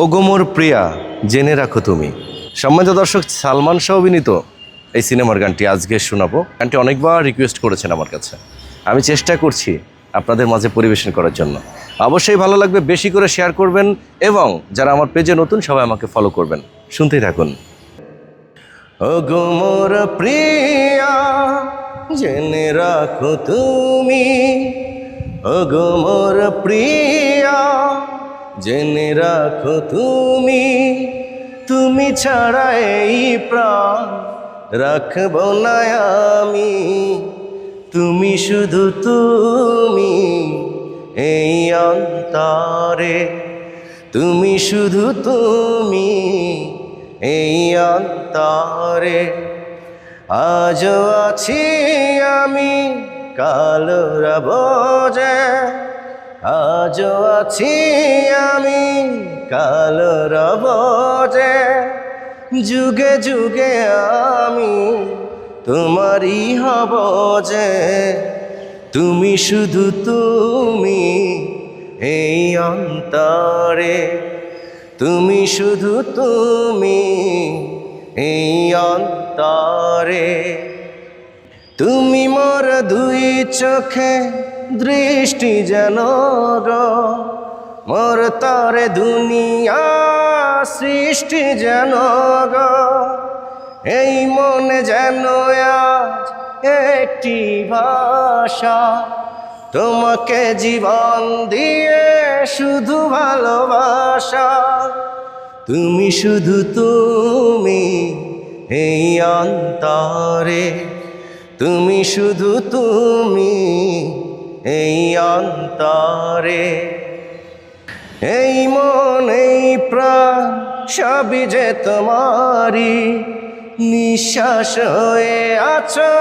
ওগোমর প্রিয়া, জেনে রাখো তুমি। সম্মানিত দর্শক, সালমান শাহ অভিনীত এই সিনেমার গানটি আজকে শোনাবো। গানটি অনেকবার রিকোয়েস্ট করেছেন আমার কাছে। আমি চেষ্টা করছি আপনাদের মাঝে পরিবেশন করার জন্য। অবশ্যই ভালো লাগবে, বেশি করে শেয়ার করবেন এবং যারা আমার পেজে নতুন, সবাই আমাকে ফলো করবেন। শুনতেই থাকুন। ওগোমর প্রিয়া, জেনে রাখো তুমি। ওগোমর প্রিয়া জেনে রাখো তুমি তুমি ছাড়া এই প্রাণ রাখব না আমি। তুমি শুধু তুমি এই অন্তরে, তুমি শুধু তুমি এই অন্তরে। আজও আছি আমি কালো রব যে আজও আছি আমি কালো রব যে যুগে যুগে আমি তোমারই হব যে। তুমি শুধু তুমি এই অন্তরে। তুমি শুধু তুমি এই অন্তরে। তুমি মোর দুই চোখে দৃষ্টি যেন মোর তরে দুনিয়া সৃষ্টি যেন এই মনে যেন একটি ভাষা। তোমাকে জীবন দিয়ে শুধু ভালোবাসা। তুমি শুধু তুমি এই অন্তরে। তুমি শুধু তুমি এই অন্তরে। এই মন, এই প্রাণ, সবই যে তোমারি নিঃশ্বাস হয়ে আছো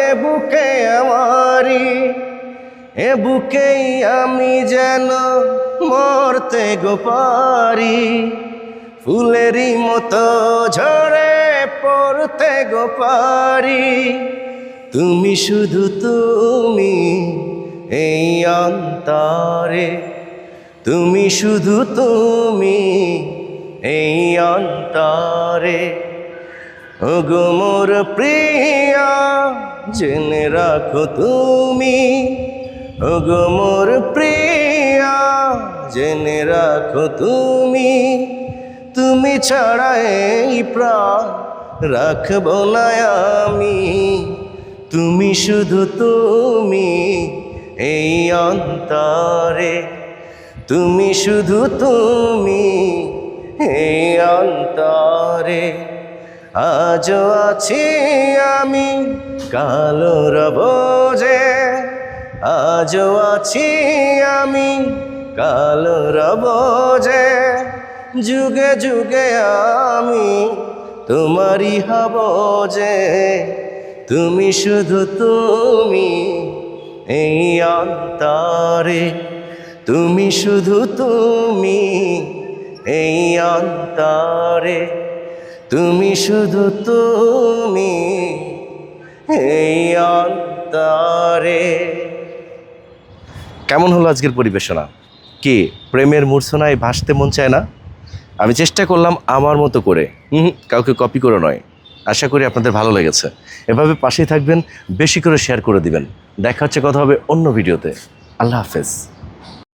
এ বুকে আমারি এ বুকেই আমি যেন মরতে গো পারি। ফুলেরই মতো ঝরে পড়তে গো পারি। তুমি শুধু তুমি এই অন্তরে। তুমি শুধু তুমি এই অন্তরে। মোর প্রিয়া, জেনে রাখো তুমি। মোর প্রিয়া, জেনে রাখো তুমি। তুমি ছাড়া এই প্রাণ রাখব না আমি। তুমি শুধু তুমি এই অন্তরে। তুমি শুধু তুমি এই অন্তরে। আজও আছি আমি কালো রব যে আজও আছি আমি কালো রব যে যুগে যুগে আমি তোমারই হব যে। তুমি শুধু তুমি এই অন্তরে। তুমি শুধু তুমি এই অন্তরে। তুমি শুধু তুমি এই অন্তরে। কেমন হলো আজকের পরিবেশনা? কি, প্রেমের মূর্ছনায় ভাসতে মন চায় না? আমি চেষ্টা করলাম আমার মতো করে। কাউকে কপি করে নয়। আশা করি আপনাদের ভালো লেগেছে। এভাবে পাশেই থাকবেন, বেশি করে শেয়ার করে দিবেন। দেখা হচ্ছে, কথা হবে অন্য ভিডিওতে। আল্লাহ হাফেজ।